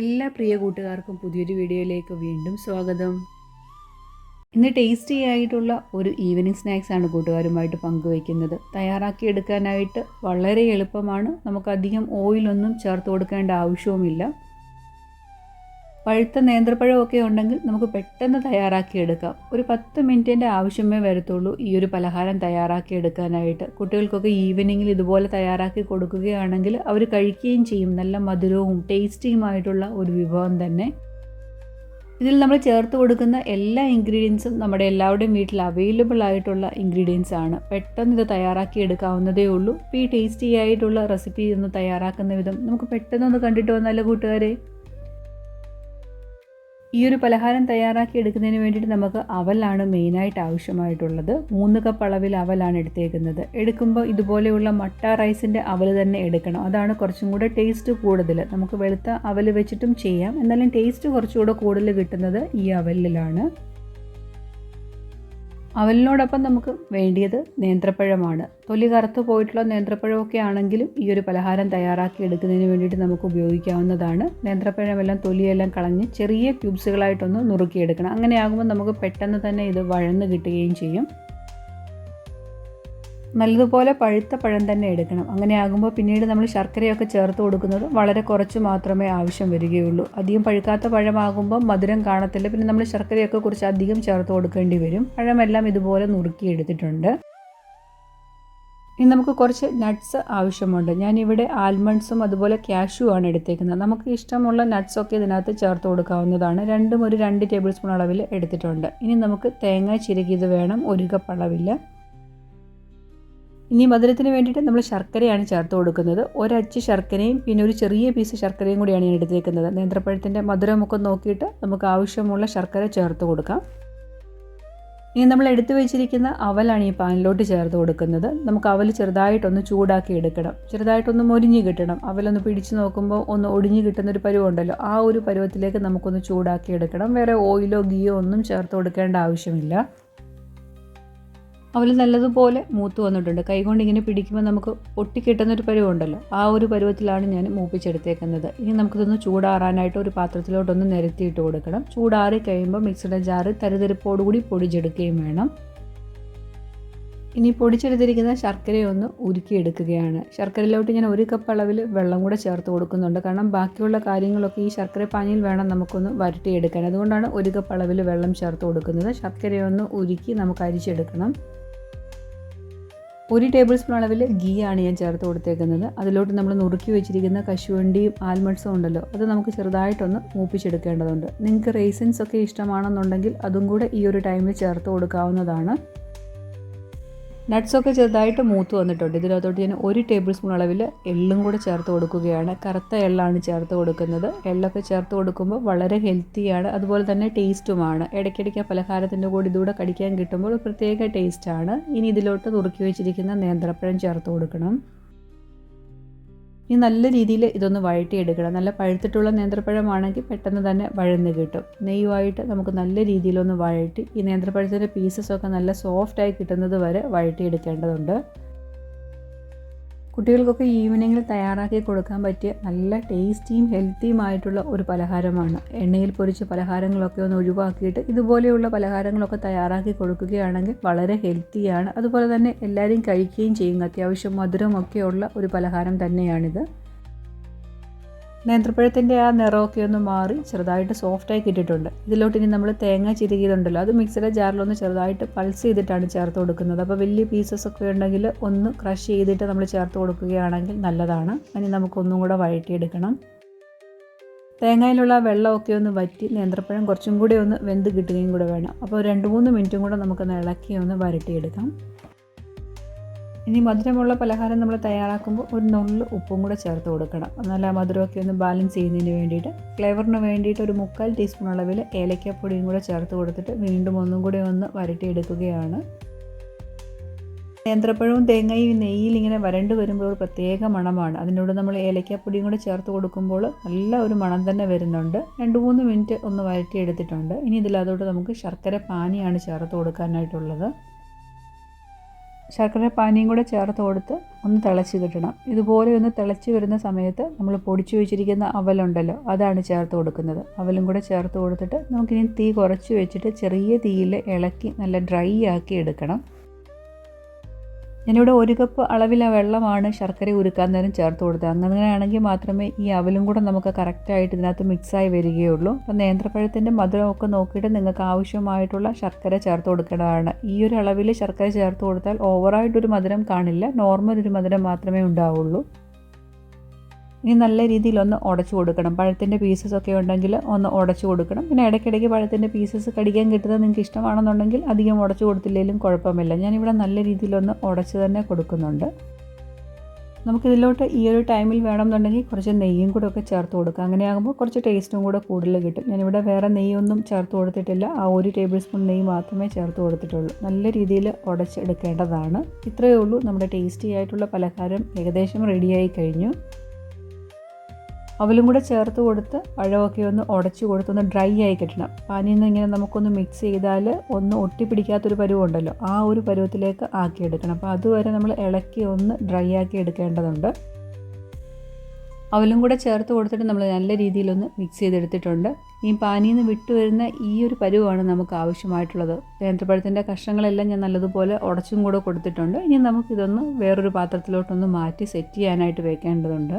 എല്ലാ പ്രിയ കൂട്ടുകാർക്കും പുതിയൊരു വീഡിയോയിലേക്ക് വീണ്ടും സ്വാഗതം. ഇന്ന് ടേസ്റ്റി ആയിട്ടുള്ള ഒരു ഈവനിങ് സ്നാക്സാണ് കൂട്ടുകാരുമായിട്ട് പങ്കുവയ്ക്കുന്നത്. തയ്യാറാക്കി എടുക്കാനായിട്ട് വളരെ എളുപ്പമാണ്. നമുക്കധികം ഓയിലൊന്നും ചേർത്ത് കൊടുക്കേണ്ട ആവശ്യവുമില്ല. പഴുത്ത നേന്ത്രപ്പഴമൊക്കെ ഉണ്ടെങ്കിൽ നമുക്ക് പെട്ടെന്ന് തയ്യാറാക്കിയെടുക്കാം. ഒരു പത്ത് മിനിറ്റിന്റെ ആവശ്യമേ വരത്തുള്ളൂ ഈ ഒരു പലഹാരം തയ്യാറാക്കിയെടുക്കാനായിട്ട്. കുട്ടികൾക്കൊക്കെ ഈവനിങ്ങിൽ ഇതുപോലെ തയ്യാറാക്കി കൊടുക്കുകയാണെങ്കിൽ അവർ കഴിക്കുകയും ചെയ്യും. നല്ല മധുരവും ടേസ്റ്റിയുമായിട്ടുള്ള ഒരു വിഭവം തന്നെ. ഇതിൽ നമ്മൾ ചേർത്ത് കൊടുക്കുന്ന എല്ലാ ഇൻഗ്രീഡിയൻസും നമ്മുടെ എല്ലാവരുടെയും വീട്ടിൽ അവൈലബിൾ ആയിട്ടുള്ള ഇൻഗ്രീഡിയൻസ് ആണ്. പെട്ടെന്ന് ഇത് തയ്യാറാക്കി എടുക്കാവുന്നതേ ഉള്ളൂ. ഇപ്പോൾ ഈ ടേസ്റ്റി ആയിട്ടുള്ള റെസിപ്പി ഒന്ന് തയ്യാറാക്കുന്ന വിധം നമുക്ക് പെട്ടെന്നൊന്ന് കണ്ടിട്ട് വന്നാലോ കൂട്ടുകാരെ? ഈ ഒരു പലഹാരം തയ്യാറാക്കി എടുക്കുന്നതിന് വേണ്ടിയിട്ട് നമുക്ക് അവലാണ് മെയിനായിട്ട് ആവശ്യമായിട്ടുള്ളത്. മൂന്ന് കപ്പ് അളവിൽ അവലാണ് എടുത്തേക്കുന്നത്. എടുക്കുമ്പോൾ ഇതുപോലെയുള്ള മട്ട റൈസിന്റെ അവൽ തന്നെ എടുക്കണം. അതാണ് കുറച്ചും കൂടെ ടേസ്റ്റ് കൂടുതൽ. നമുക്ക് വെളുത്ത അവൽ വെച്ചിട്ടും ചെയ്യാം. എന്നാലും ടേസ്റ്റ് കുറച്ചുകൂടെ കൂടുതൽ കിട്ടുന്നത് ഈ അവലിലാണ്. അവലിനോടൊപ്പം നമുക്ക് വേണ്ടിയത് നേന്ത്രപ്പഴമാണ്. തൊലി കറുത്ത് പോയിട്ടുള്ള നേന്ത്രപ്പഴമൊക്കെ ആണെങ്കിലും ഈ ഒരു പലഹാരം തയ്യാറാക്കി എടുക്കുന്നതിന് വേണ്ടിയിട്ട് നമുക്ക് ഉപയോഗിക്കാവുന്നതാണ്. നേന്ത്രപ്പഴമെല്ലാം തൊലിയെല്ലാം കളഞ്ഞ് ചെറിയ ക്യൂബ്സുകളായിട്ടൊന്ന് നുറുക്കിയെടുക്കണം. അങ്ങനെയാകുമ്പോൾ നമുക്ക് പെട്ടെന്ന് തന്നെ ഇത് വഴന്ന് കിട്ടുകയും ചെയ്യും. നല്ലതുപോലെ പഴുത്ത പഴം തന്നെ എടുക്കണം. അങ്ങനെ ആകുമ്പോൾ പിന്നീട് നമ്മൾ ശർക്കരയൊക്കെ ചേർത്ത് കൊടുക്കുന്നത് വളരെ കുറച്ച് മാത്രമേ ആവശ്യം വരികയുള്ളൂ. അധികം പഴുക്കാത്ത പഴമാകുമ്പോൾ മധുരം കാണത്തില്ല. പിന്നെ നമ്മൾ ശർക്കരയൊക്കെ കുറച്ച് അധികം ചേർത്ത് കൊടുക്കേണ്ടി വരും. പഴമെല്ലാം ഇതുപോലെ നുറുക്കി എടുത്തിട്ടുണ്ട്. ഇനി നമുക്ക് കുറച്ച് നട്ട്സ് ആവശ്യമുണ്ട്. ഞാനിവിടെ ആൽമണ്ട്സും അതുപോലെ ക്യാഷ്യൂ ആണ് എടുത്തേക്കുന്നത്. നമുക്ക് ഇഷ്ടമുള്ള നട്ട്സൊക്കെ ഇതിനകത്ത് ചേർത്ത് കൊടുക്കാവുന്നതാണ്. രണ്ടും ഒരു രണ്ട് ടേബിൾ സ്പൂൺ അളവിൽ എടുത്തിട്ടുണ്ട്. ഇനി നമുക്ക് തേങ്ങ ചിരകിയത് വേണം. ഒരു കപ്പ് അളവില്ല ഇനി മധുരത്തിന് വേണ്ടിയിട്ട് നമ്മൾ ശർക്കരയാണ് ചേർത്ത് കൊടുക്കുന്നത്. ഒരച്ച് ശർക്കരയും പിന്നെ ഒരു ചെറിയ പീസ് ശർക്കരയും കൂടിയാണ് ഞാൻ എടുത്തേക്കുന്നത്. നേന്ത്രപ്പഴത്തിന്റെ മധുരമൊക്കെ നോക്കിയിട്ട് നമുക്ക് ആവശ്യമുള്ള ശർക്കര ചേർത്ത് കൊടുക്കാം. ഇനി നമ്മൾ എടുത്തു വെച്ചിരിക്കുന്ന അവലാണ് ഈ പാനിലോട്ട് ചേർത്ത് കൊടുക്കുന്നത്. നമുക്ക് അവൽ ചെറുതായിട്ടൊന്ന് ചൂടാക്കി എടുക്കണം. ചെറുതായിട്ടൊന്ന് മൊരിഞ്ഞ് കിട്ടണം. അവലൊന്ന് പിടിച്ച് നോക്കുമ്പോൾ ഒന്ന് ഒടിഞ്ഞ് കിട്ടുന്നൊരു പരുവുണ്ടല്ലോ. ആ ഒരു പരുവത്തിലേക്ക് നമുക്കൊന്ന് ചൂടാക്കി എടുക്കണം. വേറെ ഓയിലോ ഗീയോ ഒന്നും ചേർത്ത് കൊടുക്കേണ്ട ആവശ്യമില്ല. അവൽ നല്ലതുപോലെ മൂത്ത് വന്നിട്ടുണ്ട്. കൈകൊണ്ട് ഇങ്ങനെ പിടിക്കുമ്പോൾ നമുക്ക് പൊട്ടിക്കിട്ടുന്ന ഒരു പരുവുണ്ടല്ലോ. ആ ഒരു പരുവത്തിലാണ് ഞാൻ മൂപ്പിച്ചെടുത്തേക്കുന്നത്. ഇനി നമുക്കിതൊന്ന് ചൂടാറാനായിട്ട് ഒരു പാത്രത്തിലോട്ടൊന്ന് നിരത്തിയിട്ട് കൊടുക്കണം. ചൂടാറി കഴിയുമ്പോൾ മിക്സിയുടെ ജാറ് തരിതരിപ്പോടുകൂടി പൊടിച്ചെടുക്കുകയും വേണം. ഇനി പൊടിച്ചെടുത്തിരിക്കുന്ന ശർക്കരയൊന്ന് ഉരുക്കിയെടുക്കുകയാണ്. ശർക്കരയിലോട്ട് ഞാൻ ഒരു കപ്പ് അളവിൽ വെള്ളം കൂടെ ചേർത്ത് കൊടുക്കുന്നുണ്ട്. കാരണം ബാക്കിയുള്ള കാര്യങ്ങളൊക്കെ ഈ ശർക്കര പാനിയിൽ വേണം നമുക്കൊന്ന് വരട്ടിയെടുക്കാൻ. അതുകൊണ്ടാണ് ഒരു കപ്പ് അളവിൽ വെള്ളം ചേർത്ത് കൊടുക്കുന്നത്. ശർക്കരയൊന്ന് ഉരുക്കി നമുക്ക് അരിച്ചെടുക്കണം. ഒരു ടേബിൾ സ്പൂൺ അളവിൽ ഗീ ആണ് ഞാൻ ചേർത്ത് കൊടുത്തേക്കുന്നത്. അതിലോട്ട് നമ്മൾ നുറുക്കി വെച്ചിരിക്കുന്ന കശുവണ്ടിയും ആൽമണ്ട്സും ഉണ്ടല്ലോ അത് നമുക്ക് ചെറുതായിട്ടൊന്ന് മൂപ്പിച്ചെടുക്കേണ്ടതുണ്ട്. നിങ്ങൾക്ക് റേസിൻസ് ഒക്കെ ഇഷ്ടമാണെന്നുണ്ടെങ്കിൽ അതും കൂടെ ഈ ഒരു ടൈമിൽ ചേർത്ത് കൊടുക്കാവുന്നതാണ്. നട്ട്സൊക്കെ ചെറുതായിട്ട് മൂത്ത് വന്നിട്ടുണ്ട്. ഇതിനകത്തോട്ട് ഞാൻ ഒരു ടേബിൾ സ്പൂൺ അളവിൽ എള്ളും കൂടെ ചേർത്ത് കൊടുക്കുകയാണ്. കറുത്ത എള്ളാണ് ചേർത്ത് കൊടുക്കുന്നത്. എള്ളൊക്കെ ചേർത്ത് കൊടുക്കുമ്പോൾ വളരെ ഹെൽത്തിയാണ് അതുപോലെ തന്നെ ടേസ്റ്റുമാണ് ഇടയ്ക്കിടയ്ക്ക് പലഹാരത്തിന്റെ കൂടെ ഇതുകൂടെ കടിക്കാൻ കിട്ടുമ്പോൾ പ്രത്യേക ടേസ്റ്റാണ് ഇനി ഇതിലോട്ട് നുറുക്കി വെച്ചിരിക്കുന്ന നേന്ത്രപ്പഴം ചേർത്ത് കൊടുക്കണം. ഇനി നല്ല രീതിയിൽ ഇതൊന്ന് വഴറ്റിയെടുക്കണം. നല്ല പഴുത്തിട്ടുള്ള നേന്ത്രപ്പഴമാണെങ്കിൽ പെട്ടെന്ന് തന്നെ വഴന്ന് കിട്ടും. നെയ്യുമായിട്ട് നമുക്ക് നല്ല രീതിയിലൊന്ന് വഴറ്റി ഈ നേന്ത്രപ്പഴത്തിന്റെ പീസസൊക്കെ നല്ല സോഫ്റ്റായി കിട്ടുന്നത് വരെ വഴറ്റിയെടുക്കേണ്ടതുണ്ട്. കുട്ടികൾക്കൊക്കെ ഈവനിങ്ങിൽ തയ്യാറാക്കി കൊടുക്കാൻ പറ്റിയ നല്ല ടേസ്റ്റിയും ഹെൽത്തിയുമായിട്ടുള്ള ഒരു പലഹാരമാണ്. എണ്ണയിൽ പൊരിച്ച പലഹാരങ്ങളൊക്കെ ഒന്ന് ഒഴിവാക്കിയിട്ട് ഇതുപോലെയുള്ള പലഹാരങ്ങളൊക്കെ തയ്യാറാക്കി കൊടുക്കുകയാണെങ്കിൽ വളരെ ഹെൽത്തിയാണ്. അതുപോലെ തന്നെ എല്ലാവരും കഴിക്കുകയും ചെയ്യും. അത്യാവശ്യം മധുരമൊക്കെയുള്ള ഒരു പലഹാരം തന്നെയാണിത്. നേന്ത്രപ്പഴത്തിന്റെ ആ നിറമൊക്കെ ഒന്ന് മാറി ചെറുതായിട്ട് സോഫ്റ്റായി കിട്ടിയിട്ടുണ്ട്. ഇതിലോട്ട് ഇനി നമ്മൾ തേങ്ങ ചിരുകിയതുണ്ടല്ലോ അത് മിക്സിയുടെ ജാറിലൊന്ന് ചെറുതായിട്ട് പൾസ് ചെയ്തിട്ടാണ് ചേർത്ത് കൊടുക്കുന്നത്. അപ്പോൾ വലിയ പീസസ് ഒക്കെ ഉണ്ടെങ്കിൽ ഒന്ന് ക്രഷ് ചെയ്തിട്ട് നമ്മൾ ചേർത്ത് കൊടുക്കുകയാണെങ്കിൽ നല്ലതാണ്. ഇനി നമുക്കൊന്നും കൂടെ വഴറ്റിയെടുക്കണം. തേങ്ങയിലുള്ള വെള്ളമൊക്കെ ഒന്ന് വറ്റി നേന്ത്രപ്പഴം കുറച്ചും കൂടി ഒന്ന് വെന്ത് കിട്ടുകയും കൂടെ വേണം. അപ്പോൾ രണ്ട് മൂന്ന് മിനിറ്റും കൂടെ നമുക്കൊന്ന് ഇളക്കി ഒന്ന് വരട്ടിയെടുക്കാം. ഇനി മധുരമുള്ള പലഹാരം നമ്മൾ തയ്യാറാക്കുമ്പോൾ ഒരു നുള്ള് ഉപ്പും കൂടെ ചേർത്ത് കൊടുക്കണം. എന്നാൽ ആ മധുരമൊക്കെ ഒന്ന് ബാലൻസ് ചെയ്യുന്നതിന് വേണ്ടിയിട്ട് ഫ്ലേവറിന് വേണ്ടിയിട്ട് ഒരു മുക്കാൽ ടീസ്പൂൺ അളവിൽ ഏലക്കപ്പൊടിയും കൂടെ ചേർത്ത് കൊടുത്തിട്ട് വീണ്ടും ഒന്നും കൂടി ഒന്ന് വരട്ടിയെടുക്കുകയാണ്. നേന്ത്രപ്പഴവും തേങ്ങയും നെയ്യിൽ ഇങ്ങനെ വരണ്ട് വരുമ്പോൾ ഒരു പ്രത്യേക മണമാണ്. അതിനോട് നമ്മൾ ഏലക്കപ്പൊടിയും കൂടെ ചേർത്ത് കൊടുക്കുമ്പോൾ നല്ല ഒരു മണം തന്നെ വരുന്നുണ്ട്. രണ്ട് മൂന്ന് മിനിറ്റ് ഒന്ന് വരട്ടിയെടുത്തിട്ടുണ്ട്. ഇനി ഇതിലതോട്ട് നമുക്ക് ശർക്കര പാനിയാണ് ചേർത്ത് കൊടുക്കാനായിട്ടുള്ളത്. ശർക്കര പാനിയും കൂടെ ചേർത്ത് കൊടുത്ത് ഒന്ന് തിളച്ച് കിട്ടണം. ഇതുപോലെ ഒന്ന് തിളച്ച് വരുന്ന സമയത്ത് നമ്മൾ പൊടിച്ചു വെച്ചിരിക്കുന്ന അവലുണ്ടല്ലോ അതാണ് ചേർത്ത് കൊടുക്കുന്നത്. അവലും കൂടെ ചേർത്ത് കൊടുത്തിട്ട് നമുക്കിനി തീ കുറച്ച് വെച്ചിട്ട് ചെറിയ തീയിൽ ഇളക്കി നല്ല ഡ്രൈ ആക്കി എടുക്കണം. ഞാനിവിടെ ഒരു കപ്പ് അളവിലെ വെള്ളമാണ് ശർക്കര ഉരുക്കാൻ നേരം ചേർത്ത് കൊടുത്തത്. അങ്ങനെയാണെങ്കിൽ മാത്രമേ ഈ അവലും കൂടെ നമുക്ക് കറക്റ്റായിട്ട് ഇതിനകത്ത് മിക്സായി വരികയുള്ളൂ. അപ്പോൾ നേന്ത്രപ്പഴത്തിന്റെ മധുരമൊക്കെ നോക്കിയിട്ട് നിങ്ങൾക്ക് ആവശ്യമായിട്ടുള്ള ശർക്കര ചേർത്ത് കൊടുക്കേണ്ടതാണ്. ഈ ഒരു അളവിൽ ശർക്കര ചേർത്ത് കൊടുത്താൽ ഓവറായിട്ടൊരു മധുരം കാണില്ല. നോർമൽ ഒരു മധുരം മാത്രമേ ഉണ്ടാവുള്ളൂ. ഇനി നല്ല രീതിയിൽ ഒന്ന് ഉടച്ചു കൊടുക്കണം. പഴത്തിന്റെ പീസസ് ഒക്കെ ഉണ്ടെങ്കിൽ ഒന്ന് ഉടച്ചു കൊടുക്കണം. പിന്നെ ഇടയ്ക്കിടയ്ക്ക് പഴത്തിന്റെ പീസസ് കടിക്കാൻ കിട്ടുന്നത് നിങ്ങൾക്ക് ഇഷ്ടമാണെന്നുണ്ടെങ്കിൽ അധികം ഉടച്ചു കൊടുത്തില്ലെങ്കിലും കുഴപ്പമില്ല. ഞാനിവിടെ നല്ല രീതിയിലൊന്ന് ഉടച്ച് തന്നെ കൊടുക്കുന്നുണ്ട്. നമുക്കിതിലോട്ട് ഈ ഒരു ടൈമിൽ വേണമെന്നുണ്ടെങ്കിൽ കുറച്ച് നെയ്യും കൂടെ ഒക്കെ ചേർത്ത് കൊടുക്കുക അങ്ങനെയാകുമ്പോൾ കുറച്ച് ടേസ്റ്റും കൂടെ കൂടുതൽ കിട്ടും. ഞാനിവിടെ വേറെ നെയ്യൊന്നും ചേർത്ത് കൊടുത്തിട്ടില്ല. ആ ഒരു ടേബിൾ സ്പൂൺ നെയ്യ് മാത്രമേ ചേർത്ത് കൊടുത്തിട്ടുള്ളൂ. നല്ല രീതിയിൽ ഉടച്ചെടുക്കേണ്ടതാണ്. ഇത്രയേ ഉള്ളൂ. നമ്മുടെ ടേസ്റ്റി ആയിട്ടുള്ള പലഹാരം ഏകദേശം റെഡിയായി കഴിഞ്ഞു. അവലും കൂടെ ചേർത്ത് കൊടുത്ത് പഴമൊക്കെ ഒന്ന് ഉടച്ചു കൊടുത്ത് ഒന്ന് ഡ്രൈ ആയി കിട്ടണം. പാനിയിൽ നിന്ന് ഇങ്ങനെ നമുക്കൊന്ന് മിക്സ് ചെയ്താൽ ഒന്ന് ഒട്ടിപ്പിടിക്കാത്തൊരു പരുവുണ്ടല്ലോ ആ ഒരു പരുവത്തിലേക്ക് ആക്കിയെടുക്കണം. അപ്പോൾ അതുവരെ നമ്മൾ ഇളക്കി ഒന്ന് ഡ്രൈ ആക്കി എടുക്കേണ്ടതുണ്ട്. അവലും കൂടെ ചേർത്ത് കൊടുത്തിട്ട് നമ്മൾ നല്ല രീതിയിലൊന്ന് മിക്സ് ചെയ്തെടുത്തിട്ടുണ്ട്. ഈ പാനിയിൽ നിന്ന് വിട്ടു വരുന്ന ഈ ഒരു പരുവാണ് നമുക്ക് ആവശ്യമായിട്ടുള്ളത്. നേന്ത്രപ്പഴത്തിന്റെ കഷ്ണങ്ങളെല്ലാം ഞാൻ നല്ലതുപോലെ ഉടച്ചും കൂടെ കൊടുത്തിട്ടുണ്ട്. ഇനി നമുക്കിതൊന്ന് വേറൊരു പാത്രത്തിലോട്ടൊന്ന് മാറ്റി സെറ്റ് ചെയ്യാനായിട്ട് വെക്കേണ്ടതുണ്ട്.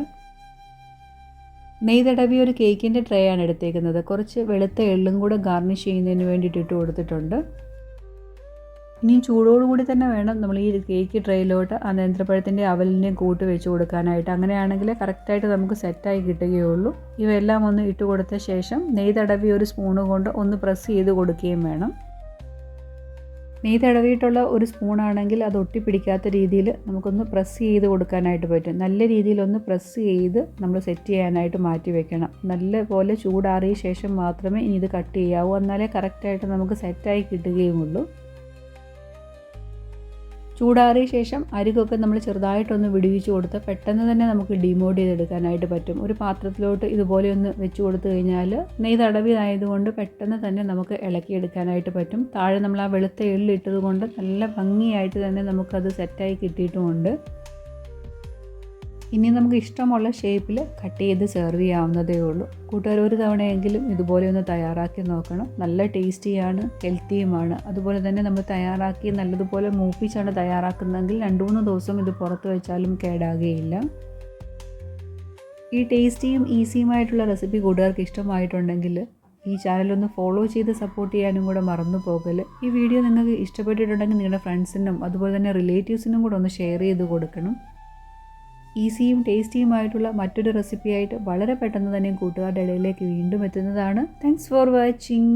നെയ്യ് തടവിയ ഒരു കേക്കിന്റെ ട്രേ ആണ് എടുത്തേക്കുന്നത്. കുറച്ച് വെളുത്ത എള്ളും കൂടെ ഗാർണിഷ് ചെയ്യുന്നതിന് വേണ്ടിയിട്ട് ഇട്ട് കൊടുത്തിട്ടുണ്ട്. ഇനിയും ചൂടോടുകൂടി തന്നെ വേണം നമ്മൾ ഈ കേക്ക് ട്രേയിലോട്ട് ആ നേന്ത്രപ്പഴത്തിന്റെ അവലിന്റെയും കൂട്ട് വെച്ച് കൊടുക്കാനായിട്ട്. അങ്ങനെയാണെങ്കിൽ കറക്റ്റായിട്ട് നമുക്ക് സെറ്റായി കിട്ടുകയുള്ളൂ. ഇവയെല്ലാം ഒന്ന് ഇട്ട് കൊടുത്ത ശേഷം നെയ് തടവി ഒരു സ്പൂണ് കൊണ്ട് ഒന്ന് പ്രസ് ചെയ്ത് കൊടുക്കുകയും വേണം. നെയ്യ് തടവിയിട്ടുള്ള ഒരു സ്പൂണാണെങ്കിൽ അത് ഒട്ടിപ്പിടിക്കാത്ത രീതിയിൽ നമുക്കൊന്ന് പ്രസ് ചെയ്ത് കൊടുക്കാനായിട്ട് പറ്റും. നല്ല രീതിയിലൊന്ന് പ്രസ് ചെയ്ത് നമ്മൾ സെറ്റ് ചെയ്യാനായിട്ട് മാറ്റി വെക്കണം. നല്ല പോലെ ചൂടാറിയ ശേഷം മാത്രമേ ഇനി ഇത് കട്ട് ചെയ്യാവൂ. എന്നാലേ കറക്റ്റായിട്ട് നമുക്ക് സെറ്റായി കിട്ടുകയുമുള്ളൂ. ചൂടാറിയ ശേഷം അരികൊക്കെ നമ്മൾ ചെറുതായിട്ടൊന്ന് വിടുവിച്ച് കൊടുത്ത് പെട്ടെന്ന് തന്നെ നമുക്ക് ഡിമോഡ് ചെയ്തെടുക്കാനായിട്ട് പറ്റും. ഒരു പാത്രത്തിലോട്ട് ഇതുപോലെ ഒന്ന് വെച്ച് കൊടുത്തു കഴിഞ്ഞാൽ നെയ്ത് അടവിയായതുകൊണ്ട് പെട്ടെന്ന് തന്നെ നമുക്ക് ഇളക്കിയെടുക്കാനായിട്ട് പറ്റും. താഴെ നമ്മൾ ആ വെളുത്ത എള്ളിട്ടത് കൊണ്ട് നല്ല ഭംഗിയായിട്ട് തന്നെ നമുക്കത് സെറ്റായി കിട്ടിയിട്ടുമുണ്ട്. ഇനി നമുക്ക് ഇഷ്ടമുള്ള ഷേപ്പിൽ കട്ട് ചെയ്ത് സെർവ് ചെയ്യാവുന്നതേ ഉള്ളൂ. കൂട്ടുകാർ ഒരു തവണയെങ്കിലും ഇതുപോലെ ഒന്ന് തയ്യാറാക്കി നോക്കണം. നല്ല ടേസ്റ്റിയാണ് ഹെൽത്തിയുമാണ് അതുപോലെ തന്നെ നമ്മൾ തയ്യാറാക്കി നല്ലതുപോലെ മൂപ്പിച്ചാണ് തയ്യാറാക്കുന്നതെങ്കിൽ രണ്ട് മൂന്ന് ദിവസം ഇത് പുറത്ത് വെച്ചാലും കേടാകുകയില്ല. ഈ ടേസ്റ്റിയും ഈസിയുമായിട്ടുള്ള റെസിപ്പി കൂട്ടുകാർക്ക് ഇഷ്ടമായിട്ടുണ്ടെങ്കിൽ ഈ ചാനൽ ഒന്ന് ഫോളോ ചെയ്ത് സപ്പോർട്ട് ചെയ്യാനും കൂടെ മറന്നു പോകൽ. ഈ വീഡിയോ നിങ്ങൾക്ക് ഇഷ്ടപ്പെട്ടിട്ടുണ്ടെങ്കിൽ നിങ്ങളുടെ ഫ്രണ്ട്സിനും അതുപോലെ തന്നെ റിലേറ്റീവ്സിനും കൂടെ ഒന്ന് ഷെയർ ചെയ്ത് കൊടുക്കണം. ഈസിയും ടേസ്റ്റിയുമായിട്ടുള്ള മറ്റൊരു റെസിപ്പിയായിട്ട് വളരെ പെട്ടെന്ന് തന്നെ കൂട്ടുകാരുടെ ഇടയിലേക്ക് വീണ്ടും എത്തുന്നതാണ്. Thanks for watching